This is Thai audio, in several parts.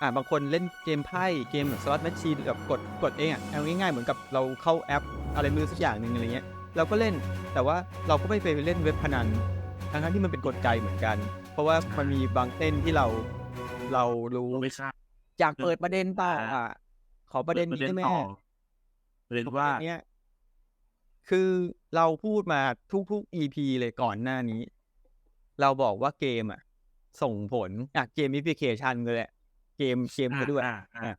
อ่าบางคนเล่นเกมไพ่เกมแบบสล็อตแมชชีนแบบกดกดเองอะเอาง่ายๆเหมือนกับเราเข้าแอป อะไรมือสักอย่างหนึ่งอะไรเงี้ยเราก็เล่นแต่ว่าเราก็ไม่ไปเล่นเว็บพนันทั้งๆที่มันเป็นกฎใจเหมือนกัน เพราะว่ามันมีบางเส้นที่เราเรารู้ไม่ทราบอยากเปิดประเด็นต่ออะขอประเด็นนี้ได้ไหมต่อประเด็นว่าเนี้ยคือเราพูดมาทุกๆ EP เลยก่อนหน้านี้ เราบอกว่าเกมอะ ส่งผลอะเกม i ิฟิเคชันเลยแหละ เกมเกมก็ด้วยอ่าอ่าอะ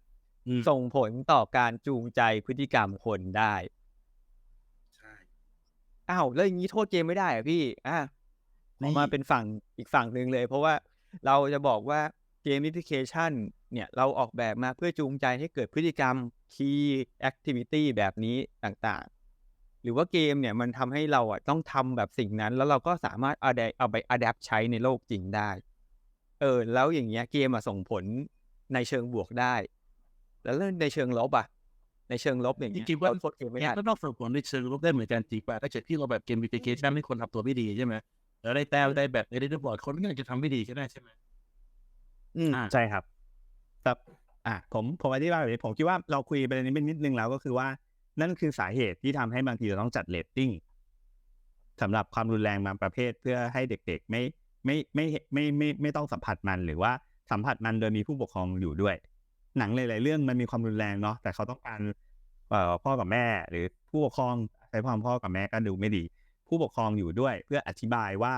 อืมส่งผลต่อการจูงใจพฤติกรรมคนได้ใช่อ้าวแล้วอย่างนี้โทษเกมไม่ได้เหรอะพี่อะออกมาเป็นฝั่งอีกฝั่งหนึ่งเลย เพราะว่าเราจะบอกว่าเกม i ิฟิเคชันเนี่ยเราออกแบบมาเพื่อจูงใจให้เกิดพฤติกรรม key activity แบบนี้ต่างๆ หรือว่าเกมเนี่ยมันทำให้เราอะต้องทำแบบสิ่งนั้น แล้วเราก็สามารถเอาได้เอาไป adapt ใช้ในโลกจริงได้ เออ แล้วอย่างเงี้ยเกมอะส่งผล ในเชิงบวกได้ แล้วเรื่องในเชิงลบอะ ในเชิงลบอย่างจเงี้ยริงๆว่าเราโทษเกมไม่เกมได้ก็ต้องส่งผลในเชิงลบได้เหมือนกันจริงป่ะถ้าเกิดที่เราแบบเกม i ิเคชันให้คนทำตัวไม่ดีใช่ไหมแล้วได้แต้มได้แบบในได้บอร์ดคนก็อาจจะทำไม่ดีก็ได้ใช่ไหมอืมอ่าใช่ครับแต่อะผมผมอธิบายแบบนี้ผมคิดว่าเราคุยไปในนี้เป็นนิดนึงแล้วก็คือว่านั่นคือสาเหตุที่ทำให้บางทีเราต้องจัดเรตติ้งสำหรับความรุนแรงบางประเภทเพื่อให้เด็กๆ ไม่ไม่ไม่ไม่ไม่ไม่ไม่ต้องสัมผัสมันหรือว่า สัมผัสมันโดยมีผู้ปกครองอยู่ด้วย หนังหลายๆเรื่องมันมีความรุนแรงเนาะแต่เขาต้องการพ่อกับแม่ หรือผู้ปกครองใช้ความพ่อกับแม่ก็ดูไม่ดี ผู้ปกครองอยู่ด้วย เพื่ออธิบายว่า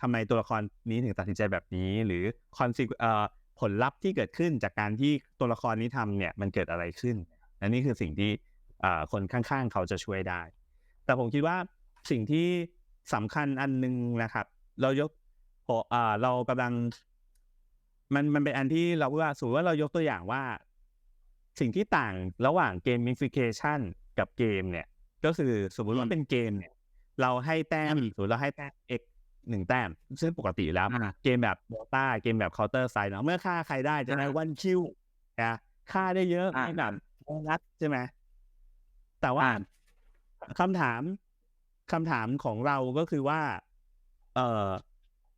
ทำไมตัวละครนี้ถึงตัดสินใจแบบนี้ หรือคอนซิเอ่อผลลัพธ์ที่เกิดขึ้นจากการที่ตัวละครนี้ทำเนี่ยมันเกิดอะไรขึ้นและนี่คือสิ่งที่เอ่อคนข้างๆ เขาจะช่วยได้ แต่ผมคิดว่าสิ่งที่สำคัญอันหนึงนะครับ เรายกพออ่าเรากำลัง มันมันเป็นอันที่เราว่าสมมติว่าเรายกตัวอย่างว่า สิ่งที่ต่างระหว่างเกม i ฟิเคชันกับเกมเนี่ย ก็คือสมมุติว่าเป็นเกมเนี่ย เราให้แต้มสมมติเราให้แต้ม x หนึ่งแต้ม ซึ่งปกติแล้วอ่าเกมแบบโ o ต้าเกมแบบเคาน์เตอร์ไซน์เนาะเมื่อฆ่าใครได้จะได้อ่าวันคิวนะฆ่าได้เยอะอ่าไม่แบบโบนัสใช่ไหมแต่ว่าอ่าคำถามคำถามของเราก็คือว่า เอ่อ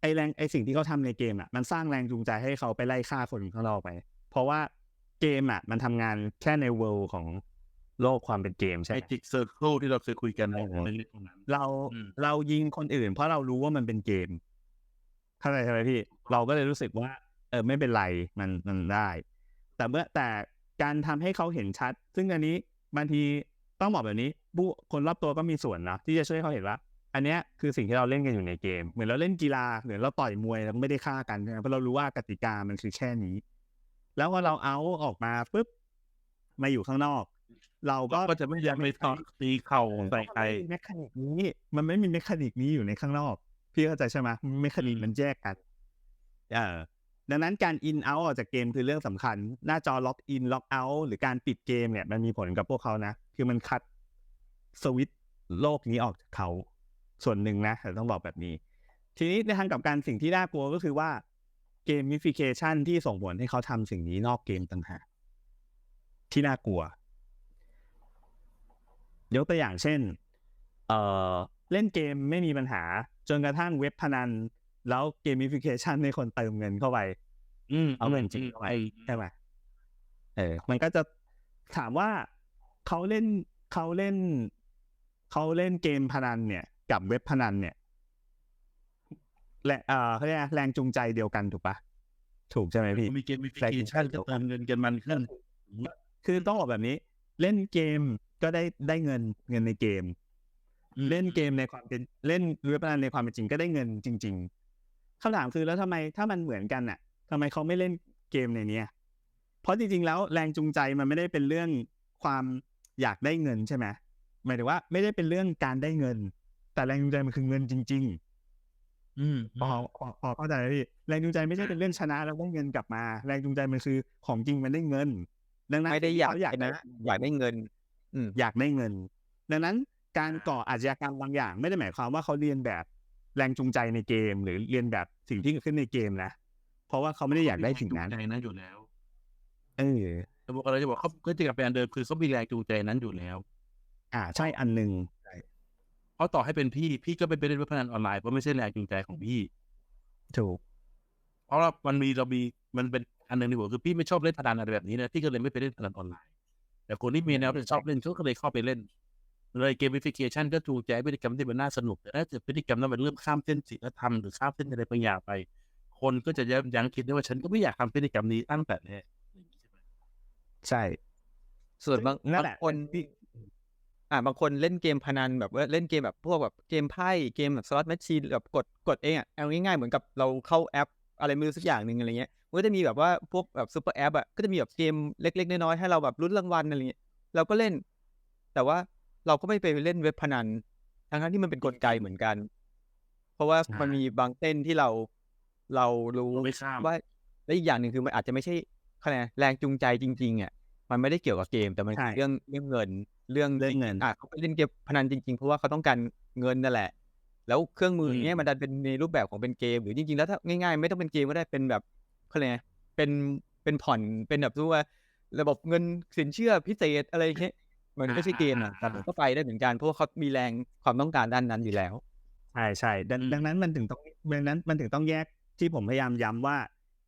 ไอแรงไอสิ่งที่เขาทำในเกมอะมันสร้างแรงจูงใจให้เขาไปไล่ฆ่าคนข้างนอกไป เพราะว่าเกมอะ มันทำงานแค่ในเวิลด์ของโลกความเป็นเกมใช่ไอไหมจิกเซอร์เคิลที่เราเคยคุยกันในโอ้โหในเรื่องตรงนั้นเราอืมเรายิงคนอื่น เพราะเรารู้ว่ามันเป็นเกมเข้าใจใช่ไหมพี่ เราก็เลยรู้สึกว่า เออไม่เป็นไรมันมันได้ แต่เมื่อแต่การทำให้เขาเห็นชัด ซึ่งอันนี้บางทีต้องบอกแบบนี้ผู้คนรอบตัวก็มีส่วนนะที่จะช่วยให้เขาเห็นว่า อันเนี้ยคือสิ่งที่เราเล่นกันอยู่ในเกม เหมือนเราเล่นกีฬาเหมือนเราต่อยมวยแล้วไม่ได้ฆ่ากันใช่ไหมเพราะเรารู้ว่ากติกามันคือแค่นี้ แล้วพอเราเอาออกมาปุ๊บมาอยู่ข้างนอก เราก็ก็จะไม่ยังไม่ทอตีเข่าใส่ใครมันไม่มีแมคานิกนี้ มันไม่มีแมคานิกนี้อยู่ในข้างนอก พี่เข้าใจใช่ไหมแมคานิกอืมมันแยกกันเออดังนั้นการอินเอาออกจากเกมคือเรื่องสำคัญ หน้าจอล็อกอินล็อกเอาหรือการปิดเกมเนี่ย มันมีผลกับพวกเขานะ คือมันคัดสวิตช์โลกนี้ออกจากเขา ส่วนหนึ่งนะแต่ต้องบอกแบบนี้ ทีนี้ในทางกลับการสิ่งที่น่ากลัวก็คือว่าเกมมิฟิเคชันที่ส่งผลให้เขาทำสิ่งนี้นอกเกมต่างหากที่น่ากลัว ยกตัวอย่างเช่น เอ่อ เล่นเกมไม่มีปัญหา จนกระทั่งเว็บพนัน แล้วเกมมิฟิเคชันให้คนเติมเงินเข้าไปอืมเอาเงินจริงเข้าไปไอ้ใช่ไหมเออ มันก็จะถามว่าเขาเล่นเขาเล่นเขาเล่นเกมพนันเนี่ย กับเว็บพนันเนี่ยและเอ่อเขาเรียกอะไรแรงจูงใจเดียวกันถูกปะถูกใช่ไหมพี่มีเกมมีฟิเคชันก็เติมเงินกันมันขึ้นคือต้องบอกแบบนี้ เล่นเกมก็ได้ได้เงินเงินในเกมอืมเล่นเกมในความเป็นเล่นเว็บพนันในความเป็นจริงก็ได้เงินจริง ๆคำถามคือแล้วทำไมถ้ามันเหมือนกันอะทำไมเขาไม่เล่นเกมในเนี้ยเพราะจริงๆแล้วแรงจูงใจมันไม่ได้เป็นเรื่องความอยากได้เงินใช่ไหมหมายถึงว่าไม่ได้เป็นเรื่องการได้เงิน แต่แรงจูงใจมันคือเงินจริง ๆ อืมพอพอพอเข้าใจไหมพี่แรงจูงใจไม่ใช่เป็นเรื่องชนะแล้วได้เงินกลับมา แรงจูงใจมันคือของจริงมันได้เงินดังนั้นไม่ได้อยากเขอยากนะอยากได้เงิน อืมอยากได้เงิน ดังนั้นการก่ออาชญากรรมบางอย่าง ไม่ได้หมายความว่าเขาเรียนแบบแรงจูงใจในเกม หรือเรียนแบบสิ่งที่เกิดขึ้นในเกมนะเพราะว่าเขาไม่ได้อยากได้สิ่งนั้นใจนั้นอยู่แล้ว เออแต่บอกอะไรจะบอกเขาก็จะกลับไปอันเดิมคือเขามีแรงจูงใจนั้นอยู่แล้ว อ่า ใช่อันหนึ่งเพ ราะต่อให้เป็นพี่ พี่ก็ไม่ไปเล่นเว็บพนันออนไลน์เพราะไม่ใช่แรงจูงใจของพี่ ถูก เพราะว่ามันมีเรามีมันเป็นอันหนึ่งในหัวคือพี่ไม่ชอบเล่นพนันอะไรแบบนี้นะพี่ก็เลยไม่ไปเล่นพนันออนไลน์ แต่คนที่มีแนวชอบเล่นเขาก็เลยเข้าไปเล่น เลยเกม i ิ i ิเคชันก็จูงใจพฤติกรรมที่มันน่าสนุกแต่ถ้าเกิดพฤติกรรมนั้นมันเริ่มข้ามเส้นศีลธรรมหรือข้ามเส้นอะไรบางอย่างไป คนก็จะยับยั้งคิดได้ว่าฉันก็ไม่อยากทำพฤติกรรมนี้ตั้งแต่แรกใช่ ส่วนบางนั่นบาแหงละคน อ่าบางคนเล่นเกมพนันแบบว่าเล่นเกมแบบพวกแบบเกมไพ่เกมแบบสล็อตแมชชีนแบบกดกดเองอะเอาง่ายๆเหมือนกับเราเข้าแอป อะไรไม่รู้สักอย่างหนึ่งอะไรเงี้ยมันก็จะมีแบบว่าพวกแบบซูเปอร์แอปอะก็จะมีแบบเกมเล็ก ๆ น้อยๆให้เราแบบลุ้นรางวัลอะไรเงี้ยเราก็เล่น แต่ว่าเราก็ไม่ไปเล่นเว็บพนัน ทั้งๆที่มันเป็นกลไกเหมือนกัน เพราะว่าใช่มันมีบางเส้นที่เราเรารู้ไม่ข้ามว่าและอีกอย่างหนึ่งคือมันอาจจะไม่ใช่คะแนนแรงจูงใจจริงๆอะ มันไม่ได้เกี่ยวกับเกม แต่มันคือใช่เรื่องเรื่องเงินเรื่องเรื่องเงินอะเขาไปเล่นเกมพนันจริงๆ เพราะว่าเขาต้องการเงินนั่นแหละ แล้วเครื่องมืออย่างเงี้ยมันดันเป็นในรูปแบบของเป็นเกม หรือจริงๆแล้วถ้าง่ายๆ ไม่ต้องเป็นเกมก็ได้เป็นแบบเขาเรียกไงเป็นเป็นผ่อนเป็นแบบรู้ว่าระบบเงินสินเชื่อพิเศษอะไรอย่างเงี้ยมันไม่ใช่เกมอะแต่มันก็ไปได้เหมือนกันเพราะว่าเขามีแรงความต้องการด้านนั้นอยู่แล้วใช่ใช่ดังอืมดังนั้นมันถึงต้องดังนั้นมันถึงต้องแยกที่ผมพยายามย้ำว่า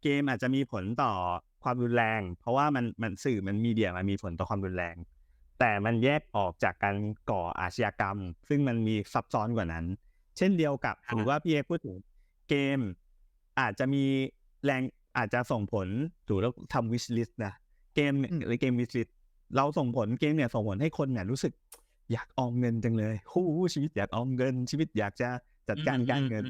เกมอาจจะมีผลต่อ ความรุนแรง เพราะว่ามันมันสื่อมันมีเดียมันมีผลต่อความรุนแรง แต่มันแยกออกจากการก่ออาชญากรรม ซึ่งมันมีซับซ้อนกว่านั้น เช่นเดียวกับสมมติว่าพี่เอพูดถึงเกม อาจจะมีแรงอาจจะส่งผลถูกแล้วทำวิชลิสต์นะเกมเนี่ยอืมหรือเกมวิชลิสต์เราส่งผลเกมเนี่ยส่งผลให้คนเนี่ยรู้สึกอยากออมเงินจังเลยฮู้ชีวิตอยากออมเงิน ชีวิตอยากจะจัดการการเงิน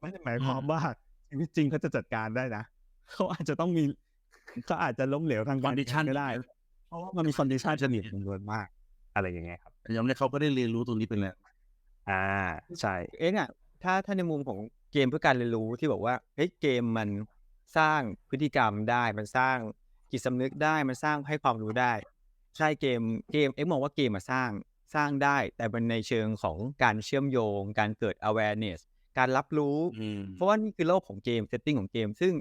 ไม่ได้หมายความว่าชีวิตจริงเขาจะจัดการได้นะเขาอาจจะต้องมี เขาอาจจะล้มเหลวทางการเงิ Condition ก็ได้ เพราะว่ามันมีคอนดิชันสนิทจำนวนมาก อะไรอย่างเงี้ยครับแต่ยอมรับเขาก็ได้เรียนรู้ตรงนี้ไปแล้วอ่าใช่เองอะถ้าถ้าในมุมของเกมเพื่อการเรียนรู้ที่บอกว่าเฮ้ยเกมมันสร้างพฤติกรรมได้มันสร้างจิตสำนึกได้มันสร้างให้ความรู้ได้ ใช่เกมเกมเอ็กมองว่าเกมมาสร้างสร้างได้ แต่เป็นในเชิงของการเชื่อมโยง การเกิด awareness การรับรู้อืมเพราะว่านี่คือโลกของเกมเซตติ้งของเกม ซึ่ง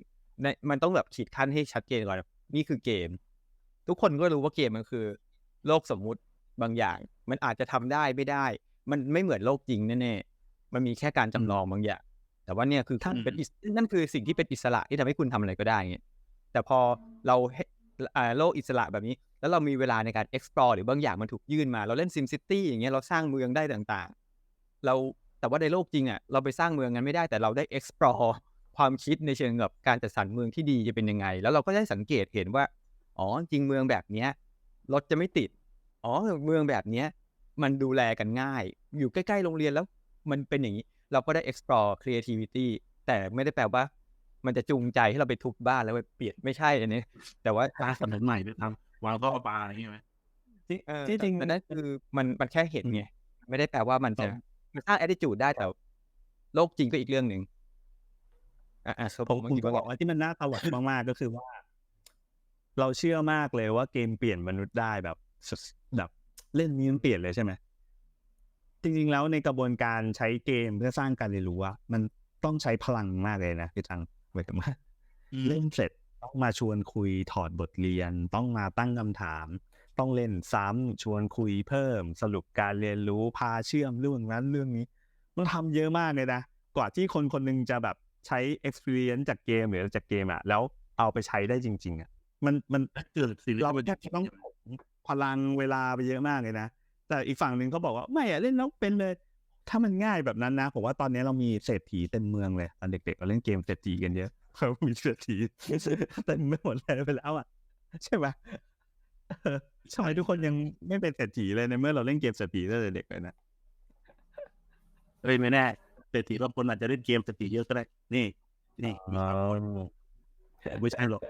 ในมันต้องแบบขีดขั้นให้ชัดเจนก่อนนี่คือเกม ทุกคนก็รู้ว่าเกมมันคือ โลกสมมุติบางอย่าง มันอาจจะทำได้ไม่ได้ มันไม่เหมือนโลกจริงแน่ๆมันมีแค่การจำลองบางอย่าง แต่ว่าเนี่ยคืออืมเป็นอิสนั่นคือสิ่งที่เป็นอิสระที่ทำให้คุณทำอะไรก็ได้ไงแต่พอเราให้อ่าโลกอิสระแบบนี้ แล้วเรามีเวลาในการ explore หรือบางอย่างมันถูกยื่นมา เราเล่น Sim City อย่างเงี้ยเราสร้างเมืองได้ต่างๆ เราแต่ว่าในโลกจริงอะเราไปสร้างเมืองกันไม่ได้แต่เราได้ explore ความคิดในเชิงแบบการจัดสรรเมืองที่ดีจะเป็นยังไง แล้วเราก็ได้สังเกตเห็นว่า อ๋อ จริงเมืองแบบเนี้ยรถจะไม่ติด อ๋อ เมืองแบบเนี้ยมันดูแลกันง่าย อยู่ใกล้ๆโรงเรียนแล้ว มันเป็นอย่างนี้ เราก็ได้ explore creativity แต่ไม่ได้แปลว่า มันจะจูงใจให้เราไปทุบบ้านแล้วไปเปลี่ยนไม่ใช่อันนี้ แต่ว่าสร้างถนนใหม่ด้วยทำวางท่อประปาอะไรอย่างเงี้ยไหมที่เออที่จริงแต่นั่นคือมันมันแค่เห็นไง ไม่ได้แปลว่ามันจะผมมันสร้าง attitude ได้แต่โลกจริงก็อีกเรื่องหนึ่ง อะอะผมเมื่ผมกี้จะว่าบอกว่าที่มันน่าตวัดมากๆก็คือว่า เราเชื่อมากเลยว่าเกมเปลี่ยนมนุษย์ได้แบบสุดแบบเล่นนี้มันเปลี่ยนเลยใช่ไหมจริงๆแล้วในกระบวนการใช้เกมเพื่อสร้างการเรียนรู้อะมันต้องใช้พลังมากเลยนะพี่ตังหมายถึงว่าเล่นเสร็จต้องมาชวนคุยถอดบทเรียน ต้องมาตั้งคำถาม ต้องเล่นซ้ำชวนคุยเพิ่ม สรุปการเรียนรู้พาเชื่อมเรื่องนั้นเรื่องนี้ มันทำเยอะมากเลยนะกว่าที่คนคนหนึงจะแบบ ใช้ experience จากเกมหรือจากเกมอะแล้วเอาไปใช้ได้จริง ๆอะมันมันเกิดสิ่งที่เราเป็นแค่ต้องพลังเวลาไปเยอะมากเลยนะ แต่อีกฝั่งหนึ่งเขาบอกว่าไม่อะเล่นแล้วเป็นเลย ถ้ามันง่ายแบบนั้นนะ ผมว่าตอนนี้เรามีเศรษฐีเต็มเมืองเลยตอนเด็กๆเราเล่นเกมเศรษฐีกันเยอะเขามีเศรษฐีเต็มไม่หมดเลยไปแล้วอะใช่ไหมเออทำไมทุกคนยังไม่เป็นเศรษฐีเลยในเมื่อเราเล่นเกมเศรษฐีตั้งแต่เด็กเลยนะเอ้ยไม่แน่ เศรษฐีบางคนอาจจะเล่นเกมเศรษฐีเยอะก็ได้ นี่ นี่ไม่ใช่หรอก